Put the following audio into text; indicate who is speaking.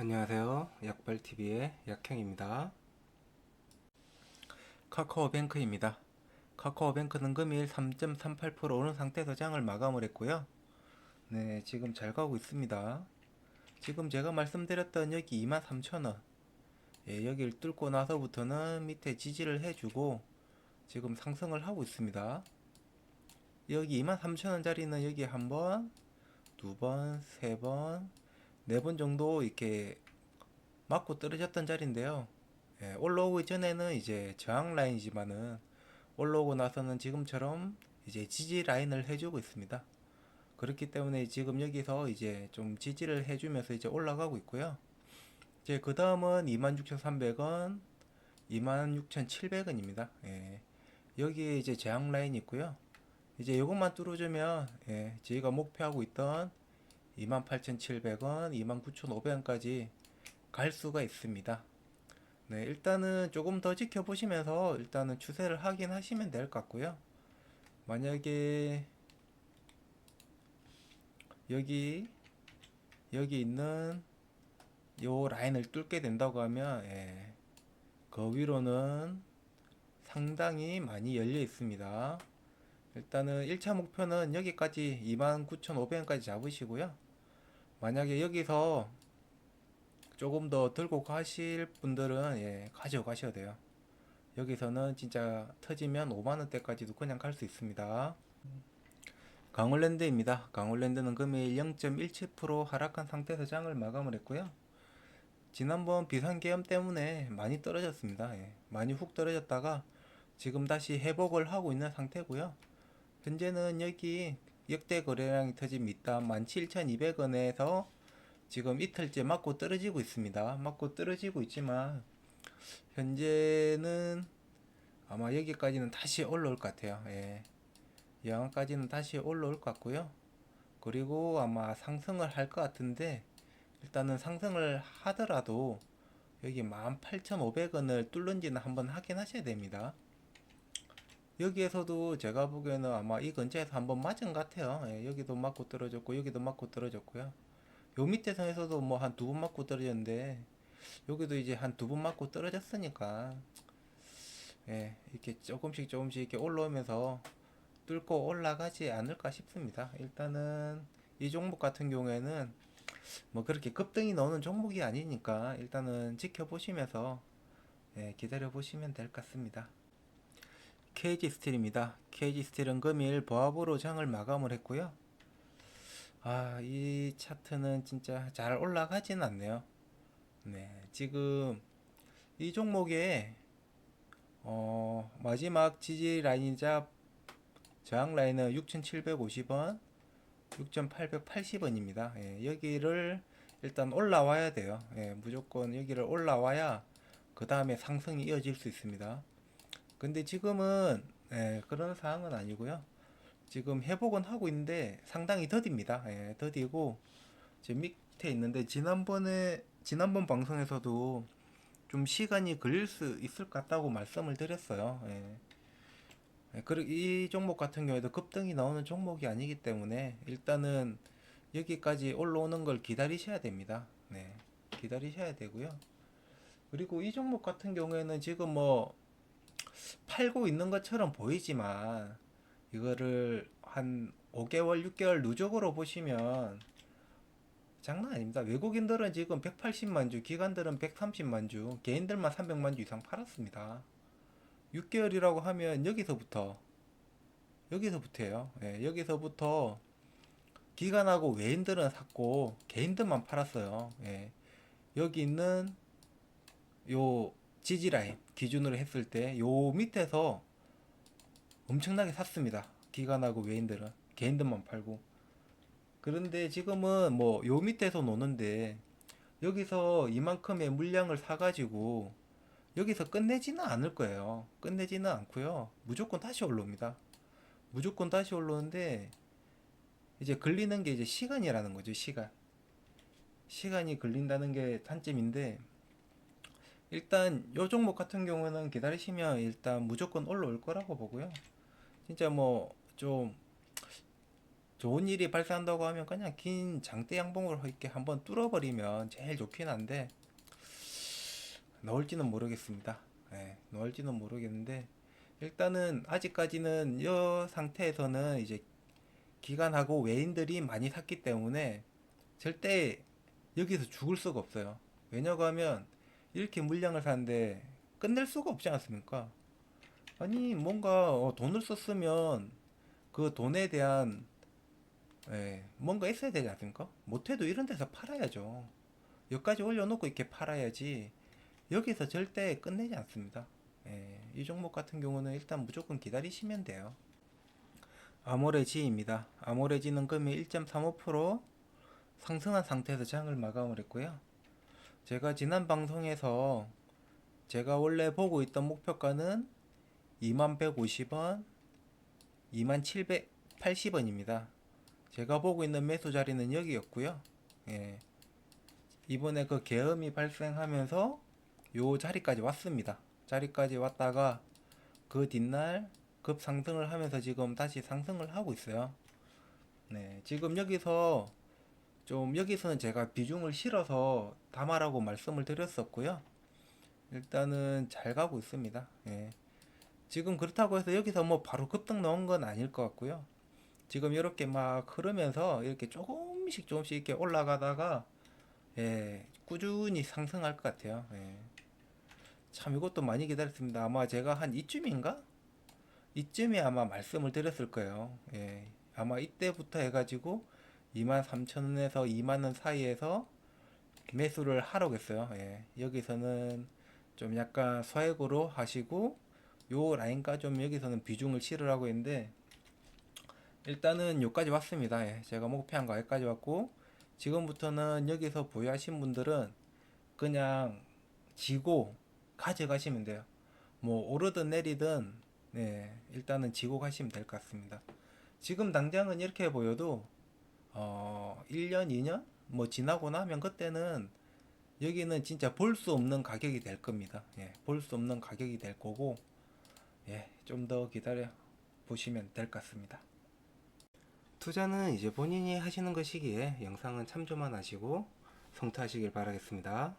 Speaker 1: 안녕하세요. 약발TV의 약형입니다. 카카오뱅크입니다. 카카오뱅크는 금일 3.38% 오른 상태에서 장을 마감을 했고요. 네, 지금 잘 가고 있습니다. 지금 제가 말씀드렸던 여기 23,000원. 예, 여기를 뚫고 나서부터는 밑에 지지를 해주고 지금 상승을 하고 있습니다. 여기 23,000원짜리는 여기 한 번, 두 번, 세 번, 네 번 정도 이렇게 맞고 떨어졌던 자리인데요. 예, 올라오기 전에는 이제 저항 라인이지만은 올라오고 나서는 지금처럼 이제 지지 라인을 해주고 있습니다. 그렇기 때문에 지금 여기서 이제 좀 지지를 해주면서 이제 올라가고 있고요. 이제 그 다음은 26,300원, 26,700원입니다. 예, 여기에 이제 저항 라인이 있고요. 이제 이것만 뚫어주면 예, 저희가 목표하고 있던 28,700원, 29,500원까지 갈 수가 있습니다. 네, 일단은 조금 더 지켜보시면서 일단은 추세를 확인하시면 될 것 같고요. 만약에 여기 여기 있는 요 라인을 뚫게 된다고 하면 예, 그 위로는 상당히 많이 열려 있습니다. 일단은 1차 목표는 여기까지 29,500원까지 잡으시고요. 만약에 여기서 조금 더 들고 가실 분들은 예, 가져가셔야 돼요. 여기서는 진짜 터지면 5만원대까지도 그냥 갈 수 있습니다. 강원랜드입니다. 강원랜드는 금일 0.17% 하락한 상태에서 장을 마감을 했고요. 지난번 비상계엄 때문에 많이 떨어졌습니다. 예, 많이 훅 떨어졌다가 지금 다시 회복을 하고 있는 상태고요. 현재는 여기 역대 거래량이 터진 밑단 17,200원에서 지금 이틀째 맞고 떨어지고 있습니다. 맞고 떨어지고 있지만 현재는 아마 여기까지는 다시 올라올 것 같아요. 예. 여기까지는 다시 올라올 것 같고요. 그리고 아마 상승을 할 것 같은데 일단은 상승을 하더라도 여기 18,500원을 뚫는지는 한번 확인하셔야 됩니다. 여기에서도 제가 보기에는 아마 이 근처에서 한번 맞은 것 같아요. 예, 여기도 맞고 떨어졌고 여기도 맞고 떨어졌고요. 요 밑에 선에서도 뭐 한 두 번 맞고 떨어졌는데 여기도 이제 한 두 번 맞고 떨어졌으니까 예, 이렇게 조금씩 조금씩 이렇게 올라오면서 뚫고 올라가지 않을까 싶습니다. 일단은 이 종목 같은 경우에는 뭐 그렇게 급등이 나오는 종목이 아니니까 일단은 지켜보시면서 예, 기다려 보시면 될 것 같습니다. KG 스틸입니다. KG 스틸은 금일 보합으로 장을 마감을 했고요. 아, 이 차트는 진짜 잘 올라가진 않네요. 네, 지금 이 종목의 어, 마지막 지지 라인이자 저항 라인은 6,750원, 6,880원입니다. 예, 여기를 일단 올라와야 돼요. 예, 무조건 여기를 올라와야 그 다음에 상승이 이어질 수 있습니다. 근데 지금은 예, 그런 상황은 아니고요. 지금 회복은 하고 있는데 상당히 더딥니다. 예, 더디고 제 밑에 있는데 지난번에 지난번 방송에서도 좀 시간이 걸릴 수 있을 것 같다고 말씀을 드렸어요. 예. 예, 그리고 이 종목 같은 경우에도 급등이 나오는 종목이 아니기 때문에 일단은 여기까지 올라오는 걸 기다리셔야 됩니다. 네, 기다리셔야 되고요. 그리고 이 종목 같은 경우에는 지금 뭐 팔고 있는 것처럼 보이지만 이거를 한 5개월, 6개월 누적으로 보시면 장난 아닙니다. 외국인들은 지금 180만 주, 기관들은 130만 주, 개인들만 300만 주 이상 팔았습니다. 6개월이라고 하면 여기서부터 여기서부터예요. 예, 여기서부터 기관하고 외인들은 샀고 개인들만 팔았어요. 예, 여기 있는 요 지지 라인 기준으로 했을 때 요 밑에서 엄청나게 샀습니다. 기관하고 외인들은 개인들만 팔고 그런데 지금은 뭐 요 밑에서 노는데 여기서 이만큼의 물량을 사가지고 여기서 끝내지는 않을 거예요. 끝내지는 않고요. 무조건 다시 올라옵니다. 무조건 다시 올라오는데 이제 걸리는 게 이제 시간이라는 거죠. 시간. 시간이 걸린다는 게 단점인데 일단 요 종목 같은 경우는 기다리시면 일단 무조건 올라올 거라고 보고요. 진짜 뭐 좀 좋은 일이 발생한다고 하면 그냥 긴 장대 양봉으로 이렇게 한번 뚫어버리면 제일 좋긴 한데 넣을지는 모르겠습니다. 예, 넣을지는 모르겠는데 일단은 아직까지는 이 상태에서는 이제 기관하고 외인들이 많이 샀기 때문에 절대 여기서 죽을 수가 없어요. 왜냐고 하면 이렇게 물량을 사는데 끝낼 수가 없지 않습니까? 아니 뭔가 어, 돈을 썼으면 그 돈에 대한 예, 뭔가 있어야 되지 않습니까? 못해도 이런 데서 팔아야죠. 여기까지 올려놓고 이렇게 팔아야지 여기서 절대 끝내지 않습니다. 예, 이 종목 같은 경우는 일단 무조건 기다리시면 돼요. 아모레지입니다. 아모레지는 금일 1.35% 상승한 상태에서 장을 마감을 했고요. 제가 지난 방송에서 제가 원래 보고 있던 목표가는 2150원, 2780원입니다. 제가 보고 있는 매수 자리는 여기였고요. 예. 이번에 그 계엄이 발생하면서 요 자리까지 왔습니다. 자리까지 왔다가 그 뒷날 급 상승을 하면서 지금 다시 상승을 하고 있어요. 네, 지금 여기서 좀 여기서는 제가 비중을 실어서 담아라고 말씀을 드렸었고요. 일단은 잘 가고 있습니다. 예. 지금 그렇다고 해서 여기서 뭐 바로 급등 나온 건 아닐 것 같고요. 지금 이렇게 막 흐르면서 이렇게 조금씩 조금씩 이렇게 올라가다가 예, 꾸준히 상승할 것 같아요. 예. 참 이것도 많이 기다렸습니다. 아마 제가 한 이쯤인가? 이쯤에 아마 말씀을 드렸을 거예요. 예. 아마 이때부터 해가지고 23,000원에서 2만원 사이에서 매수를 하라고 했어요. 예. 여기서는 좀 약간 소액으로 하시고 요 라인까지 좀 여기서는 비중을 실으라고 했는데 일단은 여기까지 왔습니다. 예. 제가 목표한 거 여기까지 왔고 지금부터는 여기서 보유하신 분들은 그냥 지고 가져가시면 돼요. 뭐 오르든 내리든 네, 일단은 지고 가시면 될 것 같습니다. 지금 당장은 이렇게 보여도 어, 1년, 2년 뭐 지나고 나면 그때는 여기는 진짜 볼 수 없는 가격이 될 겁니다. 예, 볼 수 없는 가격이 될 거고 예, 좀 더 기다려 보시면 될 것 같습니다. 투자는 이제 본인이 하시는 것이기에 영상은 참조만 하시고 성투하시길 바라겠습니다.